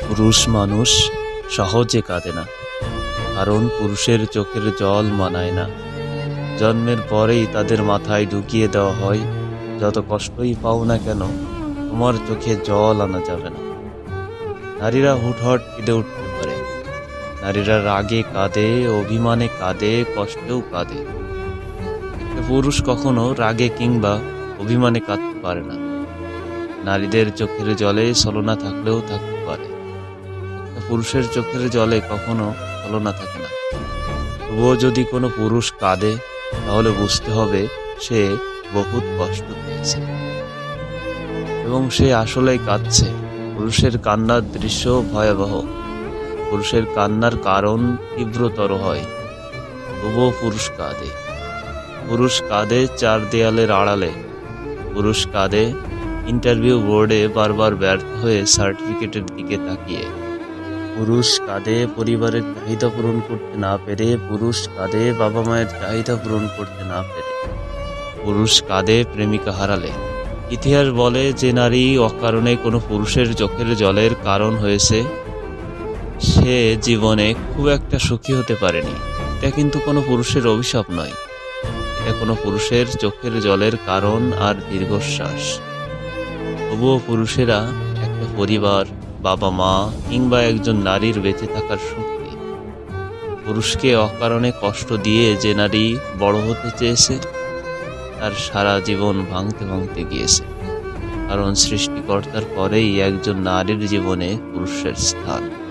পুরুষ মানুষ সহজে কাঁদে না, কারণ পুরুষের চোখের জল মানায় না। জন্মের পরেই তাদের মাথায় ঢুকিয়ে দেওয়া হয়, যত কষ্টই পাও না কেন, তোমার চোখে জল আনা যাবে না। নারীরা হুটহট কেঁদে উঠতে পারে। নারীরা রাগে কাঁদে, অভিমানে কাঁদে, কষ্টেও কাঁদে। পুরুষ কখনো রাগে কিংবা অভিমানে কাঁদতে পারে না। নারীদের চোখের জলে ছলনা থাকলেও থাকতে পারে। পুরুষের চোখের জলে কখনো ছলনা থাকে না। তবুও যদি কোনো পুরুষ কাঁদে, তাহলে বুঝতে হবে সে বহুত কষ্ট পেয়েছে। এবং সে আসলেই কাঁদছে। পুরুষের কান্নার দৃশ্য ভয়াবহ। পুরুষের কান্নার কারণ তীব্রতর হয়। তবুও পুরুষ কাঁদে। পুরুষ কাঁদে চার দেয়ালের আড়ালে। পুরুষ কাঁদে ইন্টারভিউ বোর্ডে বারবার ব্যর্থ হয়ে সার্টিফিকেটের দিকে তাকিয়ে। পুরুষ কাঁদে পরিবারের চাহিদা পূরণ করতে না পেরে পুরুষ কাঁদে বাবা মায়ের চাহিদা পূরণ করতে না পেরে। পুরুষ কাঁদে প্রেমিকা হারালে। ইতিহাস বলে যে নারী অকারণে কোনো পুরুষের চোখের জলের কারণ হয়েছে, সে জীবনে খুব একটা সুখী হতে পারেনি। এটা কিন্তু কোনো পুরুষের অভিশাপ নয়। এটা কোনো পুরুষের চোখের জলের কারণ আর দীর্ঘশ্বাস। তবুও পুরুষেরা একটা পরিবার বাবা মা কিংবা একজন নারীর বেঁচে থাকার শক্তি। পুরুষকে অকারণে কষ্ট দিয়ে যে নারী বড় হতে চেয়েছে, তার সারা জীবন ভাঙতে ভাঙতে গিয়েছে। কারণ সৃষ্টিকর্তার পরেই একজন নারীর জীবনে পুরুষের স্থান।